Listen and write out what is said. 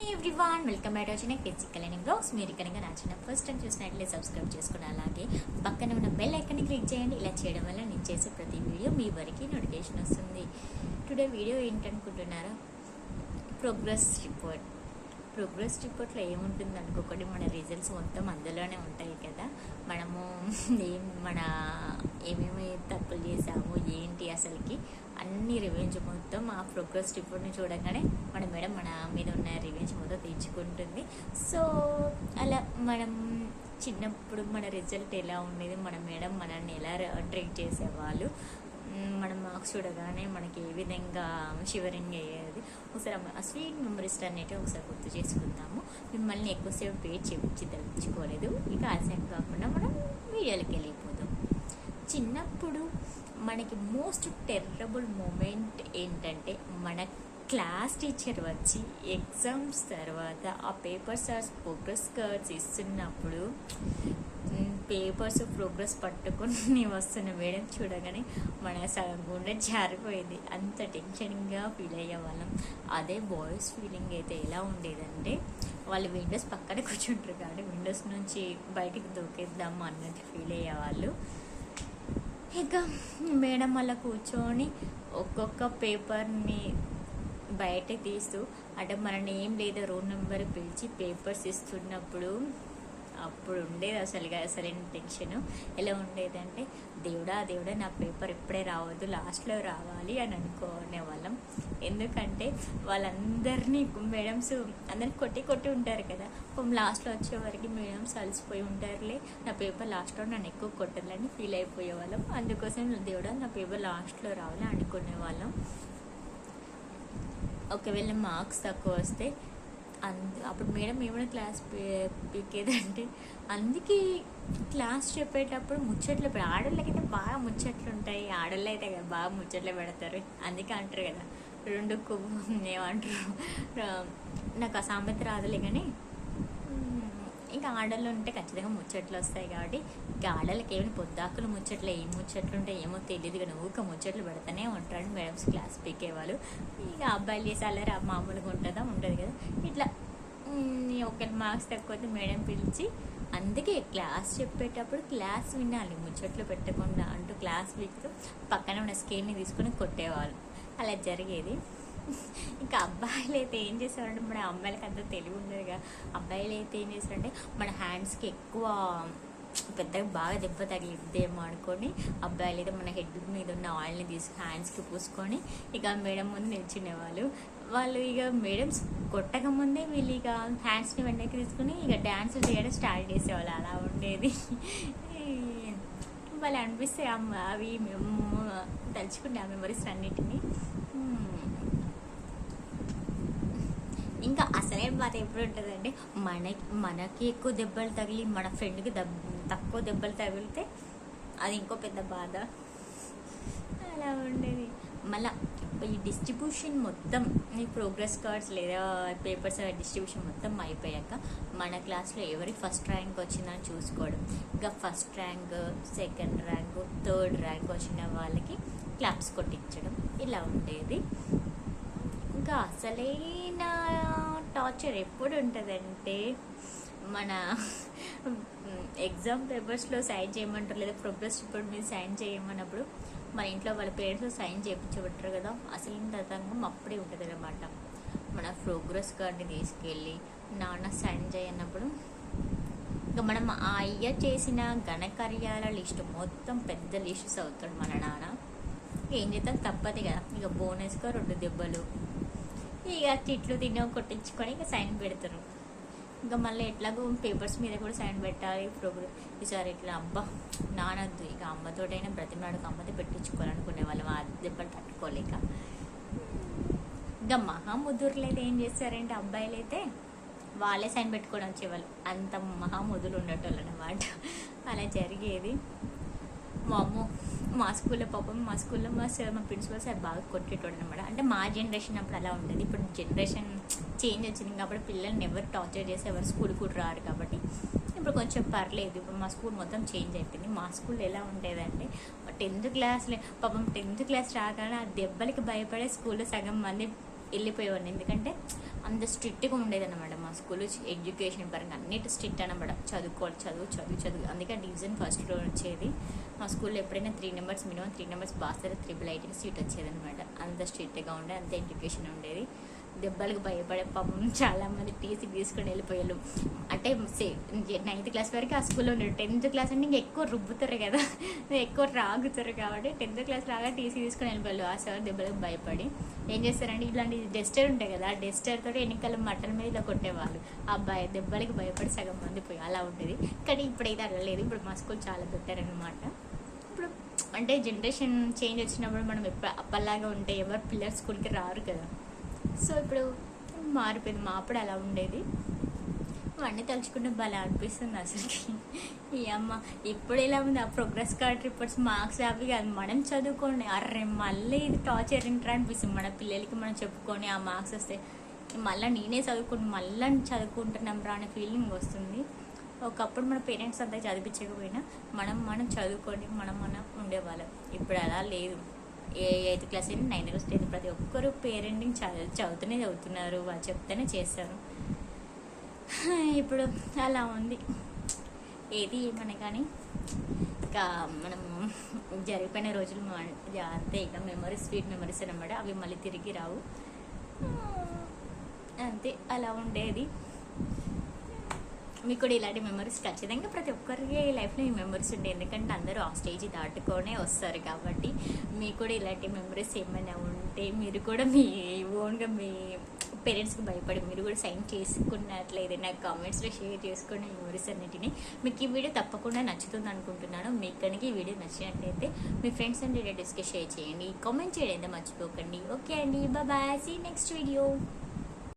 Everyone welcome back వచ్చిన physical Kalyani blogs మీరు కనుక నచ్చిన ఫస్ట్ టైం చూసినట్లే సబ్స్క్రైబ్ చేసుకుని అలాగే పక్కన ఉన్న బెల్ ఐకన్ క్లిక్ చేయండి. ఇలా చేయడం వల్ల నేను చేసే ప్రతి వీడియో మీ వరకు నోటిఫికేషన్ వస్తుంది. టుడే వీడియో ఏంటనుకుంటున్నారా? ప్రోగ్రెస్ రిపోర్ట్ ప్రోగ్రెస్ రిపోర్ట్లో ఏముంటుంది అనుకోకండి మన రిజల్ట్స్ మొత్తం అందులోనే ఉంటాయి కదా. మనము ఏం మన ఏమేమి తప్పులు చేసాము ఏంటి అసలుకి? అన్ని రివెంజ్ మొత్తం ఆ ప్రోగ్రెస్ రిపోర్ట్ని చూడగానే మన మేడం మన మీద ఉన్న రివెంజ్ మొత్తం తీర్చుకుంటుంది. సో అలా మనం చిన్నప్పుడు మన రిజల్ట్ ఎలా ఉండేది? మన మేడం మనల్ని ఎలా ట్రీట్ చేసేవాళ్ళు? మన మార్క్స్ చూడగానే మనకి ఏ విధంగా షివరింగ్ అయ్యేది? ఒకసారి ఆ స్వీట్ మెమరీస్ అనేటివి ఒకసారి గుర్తు చేసుకుందాము. మిమ్మల్ని ఎక్కువసేపు వెయిట్ చేయించి తలుచుకోలేదు. ఇక ఆశయం కాకుండా మనం వీడియోలకి వెళ్ళిపోదాం. చిన్నప్పుడు మనకి మోస్ట్ టెర్రబుల్ మూమెంట్ ఏంటంటే మన క్లాస్ టీచర్ వచ్చి ఎగ్జామ్స్ తర్వాత ఆ పేపర్స్ ఆర్ ప్రోగ్రెస్ కార్డ్స్ ఇస్తున్నప్పుడు పేపర్స్ ప్రోగ్రెస్ పట్టుకుని వస్తున్న మేడం చూడగానే మన సగం గుండె జారిపోయింది. అంత టెన్షన్గా ఫీల్ అయ్యే వాళ్ళం అదే బాయ్స్ ఫీలింగ్ అయితే ఎలా ఉండేదంటే వాళ్ళు విండోస్ పక్కన కూర్చుంటారు కానీ విండోస్ నుంచి బయటికి దూకేద్దాము అన్నట్టు ఫీల్ అయ్యేవాళ్ళు. ఇంకా మేడం అలా కూర్చొని ఒక్కొక్క పేపర్ని బయట తీస్తూ అంటే మన నేమ్ లేదా రోల్ నెంబర్ పిలిచి పేపర్స్ ఇస్తున్నప్పుడు అప్పుడు ఉండేది అసలు అసలైన టెన్షన్? ఎలా ఉండేదంటే దేవుడా దేవుడా నా పేపర్ ఇప్పుడే రావద్దు లాస్ట్లో రావాలి అని అనుకునే వాళ్ళం. ఎందుకంటే వాళ్ళందరినీ మేడమ్స్ అందరిని కొట్టి కొట్టి ఉంటారు కదా. లాస్ట్లో వచ్చేవరకు మేడమ్స్ అలసిపోయి ఉంటారులే నా పేపర్ లాస్ట్లో నన్ను ఎక్కువ కొట్టాలని ఫీల్ అయిపోయే వాళ్ళం. అందుకోసం దేవుడా నా పేపర్ లాస్ట్లో రావాలి అనుకునే వాళ్ళం. ఒకవేళ మార్క్స్ తక్కువ వస్తే అప్పుడు మేడం ఏమైనా క్లాస్ పీ- పీకేదంటే అందుకే క్లాస్ చెప్పేటప్పుడు ముచ్చట్లు పె- ఆడోళ్ళకైతే బాగా ముచ్చట్లు ఉంటాయి ఆడోళ్ళు అయితే కదా బాగా ముచ్చట్లు పెడతారు. అందుకే అంటారు కదా రెండు కొవ్వు ఏమంటారు? నాకు ఆ సామెత రాదులే కానీ ఇంకా ఆడళ్ళు ఉంటే ఖచ్చితంగా ముచ్చట్లు వస్తాయి కాబట్టి ఇంకా ఆడళ్ళకి ఏమైనా పొద్దాకులు ముచ్చట్లు ఏం ముచ్చట్లు ఉంటాయి ఏమో తెలియదు కానీ ఊక ముచ్చట్లు పెడతానే ఉంటాడు మేడమ్స్ క్లాస్ పీకేవాళ్ళు ఇక అబ్బాయిలు చేసి అల్లరి మామూలుగా ఉంటుందా? ఉంటుంది కదా. ఇట్లా ఒకరి మార్క్స్ తక్కువ అయితే మేడం పిలిచి అందుకే క్లాస్ చెప్పేటప్పుడు క్లాస్ వినాలి ముచ్చట్లు పెట్టకుండా అంటూ క్లాస్ వీక్తో పక్కన ఉన్న స్కేల్ని తీసుకుని కొట్టేవాళ్ళు. అలా జరిగేది. ఇంకా అబ్బాయిలు అయితే ఏం చేసేవారంటే మన అమ్మాయిలకి అంత తెలివి ఉండదు కదా అబ్బాయిలు అయితే ఏం చేస్తారంటే మన హ్యాండ్స్కి ఎక్కువ పెద్దగా బాగా దెబ్బ తగిలిద్దేమో అనుకొని అబ్బాయిలు అయితే మన హెడ్ మీద ఉన్న ఆయిల్ని తీసి హ్యాండ్స్కి పూసుకొని ఇక మేడం ముందు నిల్చునేవాళ్ళు. వాళ్ళు ఇక మేడమ్స్ కొట్టక ముందే వీళ్ళు ఇక హ్యాండ్స్ని వెనక్కి తీసుకుని ఇక డ్యాన్స్ చేయడం స్టార్ట్ చేసేవాళ్ళు. అలా ఉండేది. వాళ్ళు అనిపిస్తే అమ్మ అవి మేము తలుచుకుంటే ఆ మెమరీస్ అన్నిటినీ. ఇంకా అసలైన బాధ ఎప్పుడు ఉంటుందంటే మన మనకి ఎక్కువ దెబ్బలు తగిలి మన ఫ్రెండ్కి దెబ్బ తక్కువ దెబ్బలు తగిలితే అది ఇంకో పెద్ద బాధ. అలా ఉండేది. మళ్ళీ ఈ డిస్ట్రిబ్యూషన్ మొత్తం ఈ ప్రోగ్రెస్ కార్డ్స్ లేదా పేపర్స్ డిస్ట్రిబ్యూషన్ మొత్తం అయిపోయాక మన క్లాస్లో ఎవరి ఫస్ట్ ర్యాంక్ వచ్చిందని చూసుకోవడం. ఇంకా first rank second rank third rank వచ్చిన వాళ్ళకి క్లాప్స్ కొట్టించడం ఇలా ఉండేది. ఇంకా అసలైన టార్చర్ ఎప్పుడు ఉంటుందంటే మన ఎగ్జామ్ పేపర్స్లో సైన్ చేయమంటారు లేదా ప్రోగ్రెస్ రిపోర్ట్ మీద సైన్ చేయమన్నప్పుడు మన ఇంట్లో వాళ్ళ పేరెంట్స్ సైన్ చేయించబట్టారు కదా అసలు తతంగం అప్పుడే ఉంటుంది అనమాట మన ప్రోగ్రెస్ కార్డ్ని తీసుకెళ్ళి నాన్న సైన్ చేయన్నప్పుడు ఇంకా మనం ఆ అయ్య చేసిన ఘనకార్యాల లిస్టు మొత్తం పెద్ద లిస్ట్స్ చదువుతాడు మన నాన్న. ఏం చేద్దాం తప్పదు కదా. ఇక బోనస్గా రెండు దెబ్బలు ఇక తిట్లు తిన్న కొట్టించుకొని ఇక సైన్ పెడతారు ఇంకా మళ్ళీ ఎట్లాగో పేపర్స్ మీద కూడా సైన్ పెట్టాలి ప్రోగ్రెస్ ఈసారి ఇట్లా అబ్బా నానద్దు. ఇక అమ్మతోటైనా బ్రతిమలాడుకు అమ్మతో పెట్టించుకోవాలనుకునే వాళ్ళం. ఆ దెబ్బలు తట్టుకోలేక. ఇంకా మహాముదురులు అయితే ఏం చేస్తారంటే అబ్బాయిలు అయితే వాళ్ళే సైన్ పెట్టుకోవడం వచ్చేవాళ్ళు అంత మహాముదులు ఉండేటోళ్ళు అనమాట అలా జరిగేది. మా అమ్మ మా స్కూల్లో పాపం మా స్కూల్లో మా సార్ మా ప్రిన్సిపల్ సార్ బాగా కొట్టేటోడు అనమాట అంటే మా జనరేషన్ అప్పుడు అలా ఉండేది. ఇప్పుడు జనరేషన్ చేంజ్ వచ్చింది కాబట్టి పిల్లల్ని ఎవరు టార్చర్ చేసి ఎవరు స్కూల్ కూడా రారు కాబట్టి. ఇప్పుడు కొంచెం పర్లేదు. ఇప్పుడు మా స్కూల్ మొత్తం చేంజ్ అయిపోయింది. మా స్కూల్ ఎలా ఉండేదంటే టెన్త్ క్లాస్లో పాపం టెన్త్ క్లాస్ రాగానే ఆ దెబ్బలకి భయపడే స్కూల్లో సగం మంది వెళ్ళిపోయేవాడిని. ఎందుకంటే అంత స్ట్రిక్ట్గా ఉండేదన్నమాట మా స్కూల్ ఎడ్యుకేషన్ పరంగా అన్నిటి స్ట్రిక్ట్ అనమాట చదువుకోవాలి చదువు చదువు చదువు. అందుకే డివిజన్ ఫస్ట్లో వచ్చేది. మా స్కూల్లో ఎప్పుడైనా three numbers minimum three numbers pass triple IT seat వచ్చేది అనమాట అంత స్ట్రిక్ట్గా ఉండే అంత ఎడ్యుకేషన్ ఉండేది. దెబ్బలకు భయపడే పాపం చాలా మంది టీసీ తీసుకొని వెళ్ళిపోయారు. అంటే నైన్త్ క్లాస్ వరకు ఆ స్కూల్లో ఉండరు టెన్త్ క్లాస్ అంటే ఇంకా ఎక్కువ రుబ్బుతారు కదా. ఎక్కువ రాగుతారు కాబట్టి టెన్త్ క్లాస్ రాగా టీసీ తీసుకొని వెళ్ళిపోయారు. ఆ సార్ దెబ్బలకు భయపడి ఏం చేస్తారంటే ఇలాంటి డెస్టర్ ఉంటాయి కదా ఆ డెస్టర్ తోటి ఎన్నికల మటన్ మీద ఇలా కొట్టేవాళ్ళు. ఆ భయ దెబ్బలకి భయపడి సగం మంది పోయి అలా ఉండేది. కానీ ఇప్పుడైతే అలా లేదు. ఇప్పుడు మా స్కూల్ చాలా బెటర్ అనమాట ఇప్పుడు అంటే జనరేషన్ చేంజ్ వచ్చినప్పుడు మనం ఎప్పుడు అప్పలాగా ఉంటే ఎవరు పిల్లలు స్కూల్కి రారు కదా. సో ఇప్పుడు మారిపోయింది. మా అప్పుడు అలా ఉండేది. అవన్నీ తలుచుకుంటే భలే అనిపిస్తుంది అసలుకి. ఈ అమ్మ ఇప్పుడు ఎలా ఉంది? ఆ ప్రోగ్రెస్ కార్డ్ రిపోర్ట్స్ మార్క్స్ అవి కాదు. మనం చదువుకోండి అర్రే మళ్ళీ ఇది టార్చర్ ఇంటర్ అనిపిస్తుంది. మన పిల్లలకి మనం చెప్పుకొని ఆ మార్క్స్ వస్తే. మళ్ళీ నేనే చదువుకుని మళ్ళీ చదువుకుంటున్నాం రా అనే ఫీలింగ్ వస్తుంది. ఒకప్పుడు మన పేరెంట్స్ అంతా చదివించకపోయినా మనం మనం చదువుకొని మనం మనం ఉండేవాళ్ళం. ఇప్పుడు అలా లేదు. ఏ ఎయిత్ క్లాస్ అయినా నైన్త్ క్లాస్ టెన్త్ ప్రతి ఒక్కరు పేరెంటింగ్ చదువు చదువుతూనే చదువుతున్నారు వాళ్ళు చెప్తేనే చేస్తారు. ఇప్పుడు అలా ఉంది. ఏది ఏమని కానీ ఇంకా మనం జరిగిపోయిన రోజులు అంతే ఇక మెమరీస్ స్వీట్ మెమరీస్ అనమాట అవి మళ్ళీ తిరిగి రావు. అంతే అలా ఉండేది. మీకు కూడా ఇలాంటి మెమరీస్ ఖచ్చితంగా ప్రతి ఒక్కరికి లైఫ్లో ఈ మెమరీస్ ఉంటాయి. ఎందుకంటే అందరూ ఆ స్టేజ్ దాటుకొనే వస్తారు కాబట్టి మీకు కూడా ఇలాంటి మెమరీస్ ఏమైనా ఉంటే మీరు కూడా మీ ఓన్గా మీ పేరెంట్స్కి భయపడి మీరు కూడా సైన్ చేసుకున్నట్లయితే నాకు కామెంట్స్లో షేర్ చేసుకున్న మెమరీస్ అన్నిటిని మీకు ఈ వీడియో తప్పకుండా నచ్చుతుంది అనుకుంటున్నాను. మీకు కనుక ఈ వీడియో నచ్చినట్లయితే మీ ఫ్రెండ్స్ అండ్ రిలేటివ్స్కి షేర్ చేయండి. కామెంట్ చేయడం మర్చిపోకండి. ఓకే అండి. Bye see next video